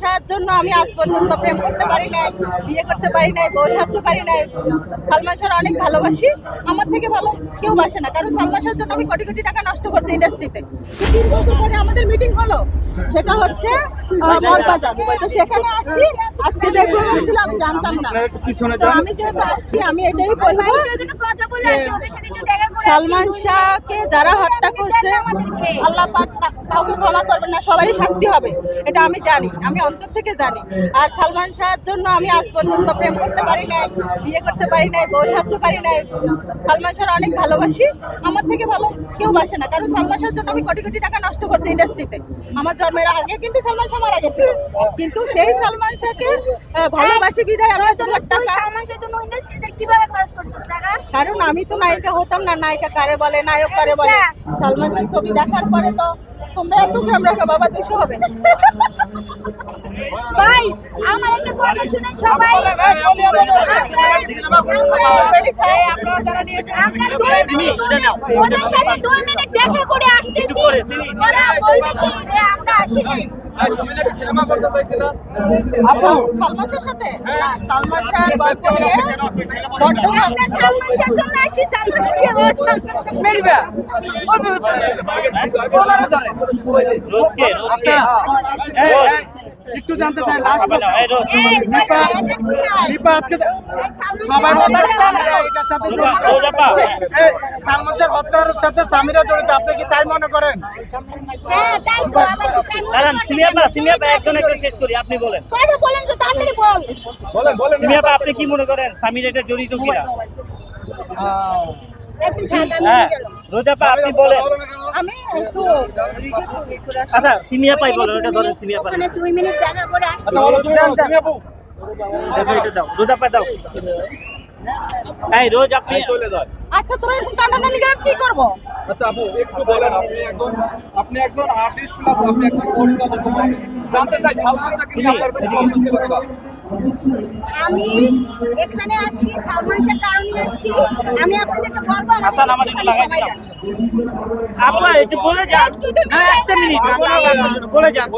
শাহর জন্য আমি আজ পর্যন্ত প্রেম করতে পারি নাই, বিয়ে করতে পারি নাই, বউ স্বাস্থ্য পারি নাই। সালমান শাহ অনেক ভালোবাসি। আমার থেকে ভালো কেউ বাসে না, কারণ সালমান শাহর জন্য আমি কোটি কোটি টাকা নষ্ট করছি ইন্ডাস্ট্রিতে তিন বছর পরে আমাদের মিটিং হলো। সেটা হচ্ছে তো সেখানে আসি আজকে যে প্রোগ্রাম ছিল আমি জানতাম না। তো আমি যেহেতু আসছি আমি এটাই বলব সালমান শাহকে যারা হত্যা করছে আল্লাহ পাক কাউকে ক্ষমা করবেন না সবারই শাস্তি হবে এটা আমি জানি আমি অন্তর থেকে জানি। আর সালমান শাহর জন্য আমি আজ পর্যন্ত প্রেম করতে পারি নাই বিয়ে করতে পারি নাই বউ স্বাস্থ্য পারি নাই। সালমান শাহ অনেক ভালোবাসি আমার থেকে ভালো কেউ বাসে না কারণ সালমান শাহর জন্য আমি কোটি কোটি টাকা নষ্ট করছি ইন্ডাস্ট্রিতে আমার জন্মের আগে কিন্তু সালমান শাহ মারা গেছে কিন্তু সেই সালমান শাহকে ভালোবাসি বিদায় আমি এত লাখ টাকা কীভাবে খরচ করছিস টাকা কারণ আমি তো নায়িকা হতাম না নায়িকা কারে বলে নায়ক কারে বলে সালমান শাহ ছবি দেখার পরে তো তোমরা এত ক্যামেরা বাবা দুশো হবে ভাই আমার একটা কথা শুনেন সবাই আমরা দুই মিনিট ওদের- ওদের সাথে দুই মিনিট দেখা করে আসতেছি ওরা বলবে কি যে আমরা আসি নাই সালমান শাহের সাথে? না সালমান শাহের গল্প নিয়ে বড্ড আমরা সালমান শাহর জন্য আসি সালমান শাহকে ও সালমান শাহ মেরবে রোজকে রোজকে। এই, এই, একটু জানতে চাই লাস্ট দীপা দীপা আজকে সবাই সামিরা এটার সাথে সালমান শাহ হত্যার সাথে সামিরা জড়িত আপনি কি তাই মনে করেন? হ্যাঁ মনে আপনি বলেন। আপনি কি মনে করেন স্বামীর এটা জড়িত কিনা? হ্যাঁ। রোজাপা আপনি বলেন। আচ্ছা সিমিয়াপাই বলেন ওটা ধরেন সিমিয়াপা ওখানে দুই মিনিট দেখা করে আসতে দেখো এটা দাও রোজাপা দাও। এই রোজ আপনি আচ্ছা তোরা এরকম টানাটানি কেন কি করব? আচ্ছা আপু একটু বলেন আপনি একজন আপনি একজন আর্টিস্ট প্লাস আপনি একজন পরিচালক জানতে চাই সালমান শাহকে নিয়ে আপনার আমি এখানে আসি সালমান শাহ কারণে আসি। আমি আপনাদেরকে বলব হাসান, আমার একটু লাগাই সময় দাও। দেন আপা একটু বলে যান। হ্যাঁ একটা মিনিট বলে যান।